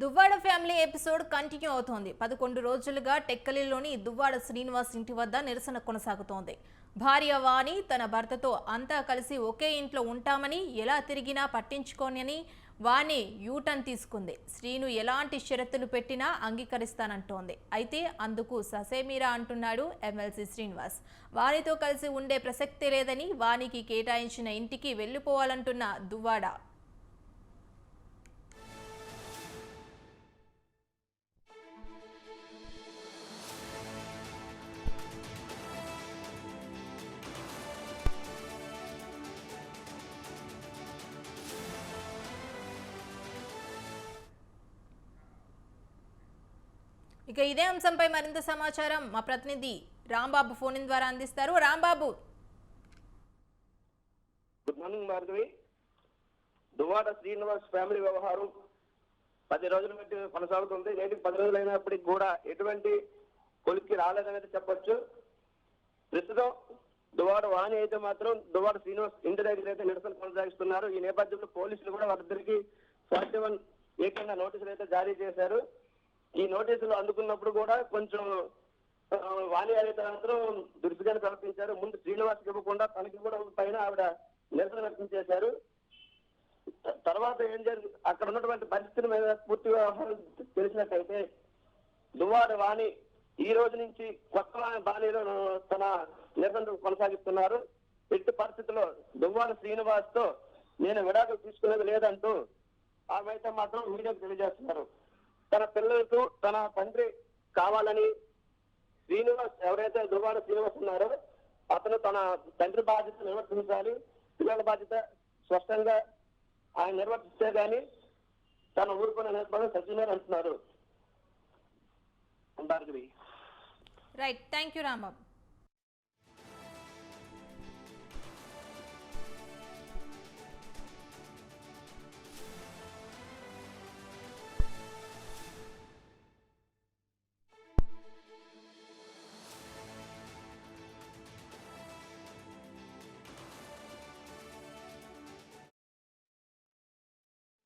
Duvvada family episode continue అవుతోంది. పదకొండు రోజులుగా టెక్కలిలోని దువ్వాడ శ్రీనివాస్ ఇంటి వద్ద నిరసన కొనసాగుతోంది. భార్య వాణి తన భర్తతో అంతా కలిసి ఒకే ఇంట్లో ఉంటామని ఎలా తిరిగినా పట్టించుకోనని వాణి యూటర్న్ తీసుకుంది. శ్రీను ఎలాంటి షరతులు పెట్టినా అంగీకరిస్తానంటోంది. అయితే అందుకు ససేమీరా అంటున్నాడు ఎమ్మెల్సీ శ్రీనివాస్. వారితో కలిసి ఉండే ప్రసక్తి లేదని వానికి కేటాయించిన ఇంటికి వెళ్ళిపోవాలంటున్న దువ్వాడ ఇక ఇదే అంశంపై మరింత సమాచారం. మా ప్రతినిధి రాంబాబు ఫోన్ ద్వారా అందిస్తారు. Rambabu. Good morning Bhargavi Duvada Srinivas family వ్యవహారం పది రోజుల బట్టి కొనసాగుతుంది. నేటికి పది రోజులు అయినప్పటికీ కూడా ఎటువంటి కొలిక్కి రాలేదనేది చెప్పొచ్చు. ప్రస్తుతం దువాడ వాణి అయితే మాత్రం దువాడ శ్రీనివాస్ ఇంటి దగ్గర అయితే నిరసన కొనసాగిస్తున్నారు. ఈ నేపథ్యంలో పోలీసులు కూడా వారిద్దరికి ఫార్టీ వన్ ఏకంగా నోటీసులు అయితే జారీ చేశారు. ఈ నోటీసులు అందుకున్నప్పుడు కూడా కొంచెం ఆ, వాణి అయితే మాత్రం దుర్సిగానే ప్రవర్తించారు ముందు శ్రీనివాస్ ఇవ్వకుండా తనకి కూడా పైన ఆవిడ నిరసన వ్యక్తం చేశారు. తర్వాత ఏం జరిగి అక్కడ ఉన్నటువంటి పరిస్థితుల మీద పూర్తి వ్యవహారం తెలిసినట్టయితే దువ్వాడ వాణి ఈ రోజు నుంచి కొత్త బాణీలో తన నిరసన కొనసాగిస్తున్నారు. ఎట్టి పరిస్థితుల్లో దువ్వాడ శ్రీనివాస్తో నేను విడాకులు తీసుకునేది లేదంటూ ఆమె అయితే మాత్రం మీడియాకు తెలియజేస్తున్నారు. తన పిల్లలకు తన తండ్రి కావాలని శ్రీనివాస్ ఎవరైతే దువ్వాడ శ్రీనివాస్ ఉన్నారో అతను తన తండ్రి బాధ్యత నిర్వర్తించాలి పిల్లల బాధ్యత స్పష్టంగా ఆయన నిర్వర్తిస్తే గాని తన ఊరుకునే నేర్పడం సచివారు అంటున్నారు. Bhargavi right thank you Rambabu